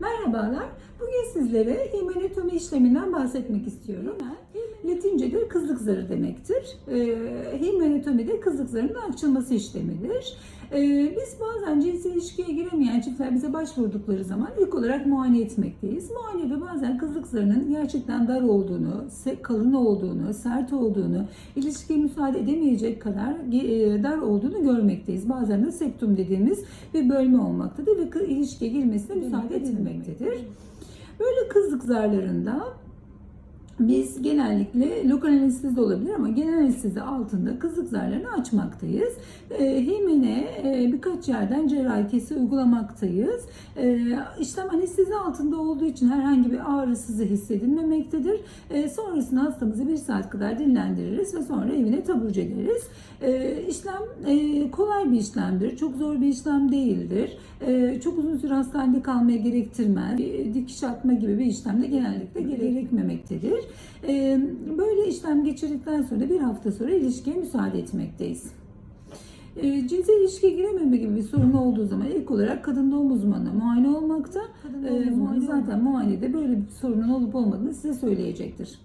Merhabalar. Bugün sizlere himenektomi işleminden bahsetmek istiyorum. Latince'de kızlık zarı demektir. E, himenektomi de kızlık zarının açılması işlemidir. E, biz bazen cinsel ilişkiye giremeyen çiftler bize başvurdukları zaman ilk olarak muayene etmekteyiz. Muayenede bazen kızlık zarının gerçekten dar olduğunu, kalın olduğunu, sert olduğunu, ilişkiye müsaade edemeyecek kadar e, dar olduğunu görmekteyiz. Bazen de septum dediğimiz bir bölme olmaktadır ve ilişkiye girmesine müsaade edilmektedir. Böyle kızlık zarlarında biz genellikle lokal anestezi de olabilir ama genel anestezi altında kızlık zarlarını açmaktayız. E, hemine e, birkaç yerden cerrahi kesi uygulamaktayız. E, işlem anestezi altında olduğu için herhangi bir ağrısızı hissedilmemektedir. E, sonrasında hastamızı bir saat kadar dinlendiririz ve sonra evine taburcu ederiz. E, işlem e, kolay bir işlemdir. Çok zor bir işlem değildir. E, çok uzun süre hastanede kalmaya gerektirmez. Bir Dikiş atma gibi bir işlem de genellikle gerekmemektedir. E, böyle işlem geçirdikten sonra bir hafta sonra ilişkiye müsaade etmekteyiz. E, cinsel ilişkiye girememe gibi bir sorun olduğu zaman ilk olarak kadın doğum uzmanı muayene olmakta. Kadın E, doğum uzmanı zaten muayenede böyle bir sorunun olup olmadığını size söyleyecektir.